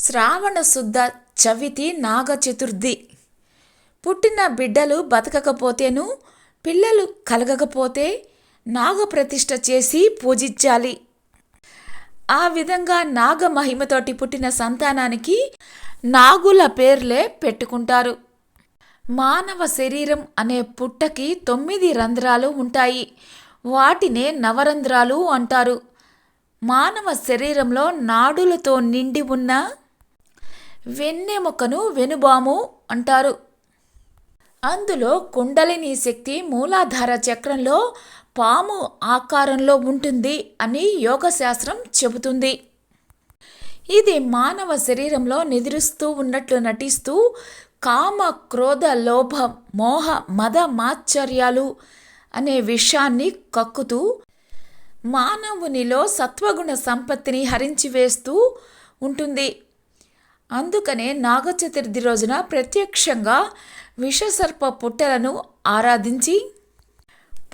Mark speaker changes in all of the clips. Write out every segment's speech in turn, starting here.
Speaker 1: శ్రావణ శుద్ధ చవితి నాగ చతుర్థి పుట్టిన బిడ్డలు బతకకపోతేను పిల్లలు కలగకపోతే నాగప్రతిష్ఠ చేసి పూజించాలి. ఆ విధంగా నాగ మహిమతోటి పుట్టిన సంతానానికి నాగుల పేర్లే పెట్టుకుంటారు. మానవ శరీరం అనే పుట్టకి తొమ్మిది రంధ్రాలు ఉంటాయి. వాటినే నవరంధ్రాలు అంటారు. మానవ శరీరంలో నాడులతో నిండి ఉన్న వెన్నెముకను వెనుబాము అంటారు. అందులో కుండలిని శక్తి మూలాధార చక్రంలో పాము ఆకారంలో ఉంటుంది అని యోగశాస్త్రం చెబుతుంది. ఇది మానవ శరీరంలో నిద్రిస్తూ ఉన్నట్లు నటిస్తూ కామ క్రోధ లోభ మోహ మద మాత్సర్యాలు అనే విషయాన్ని కక్కుతూ మానవునిలో సత్వగుణ సంపత్తిని హరించివేస్తూ ఉంటుంది. అందుకనే నాగ చతుర్థి రోజున ప్రత్యక్షంగా విషసర్ప పుట్టలను ఆరాధించి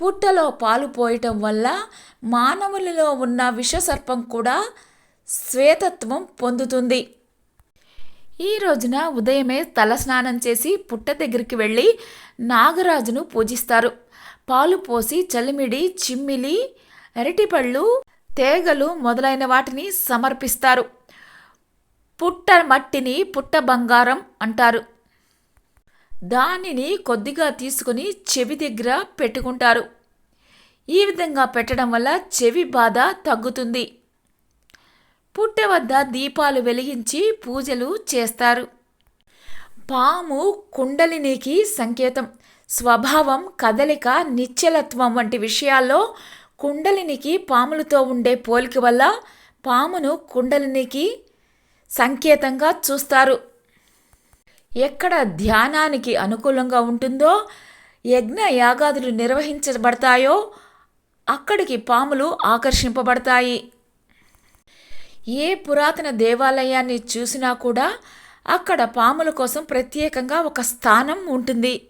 Speaker 1: పుట్టలో పాలు పోయటం వల్ల మానవులలో ఉన్న విషసర్పం కూడా శ్వేతత్వం పొందుతుంది. ఈ రోజున ఉదయమే తలస్నానం చేసి పుట్ట దగ్గరికి వెళ్ళి నాగరాజును పూజిస్తారు. పాలు పోసి చలిమిడి చిమ్మిలి అరటిపళ్ళు తేగలు మొదలైన వాటిని సమర్పిస్తారు. పుట్ట మట్టిని పుట్ట బంగారం అంటారు. దానిని కొద్దిగా తీసుకుని చెవి దగ్గర పెట్టుకుంటారు. ఈ విధంగా పెట్టడం వల్ల చెవి బాధ తగ్గుతుంది. పుట్ట వద్ద దీపాలు వెలిగించి పూజలు చేస్తారు. పాము కుండలినికి సంకేతం. స్వభావం కదలిక నిశ్చలత్వం వంటి విషయాల్లో కుండలినికి పాములతో ఉండే పోలిక వల్ల పామును కుండలినికి సంకేతంగా చూస్తారు. ఎక్కడ ధ్యానానికి అనుకూలంగా ఉంటుందో యజ్ఞ యాగాదులు నిర్వహించబడతాయో అక్కడికి పాములు ఆకర్షింపబడతాయి. ఏ పురాతన దేవాలయాన్ని చూసినా కూడా అక్కడ పాముల కోసం ప్రత్యేకంగా ఒక స్థానం ఉంటుంది.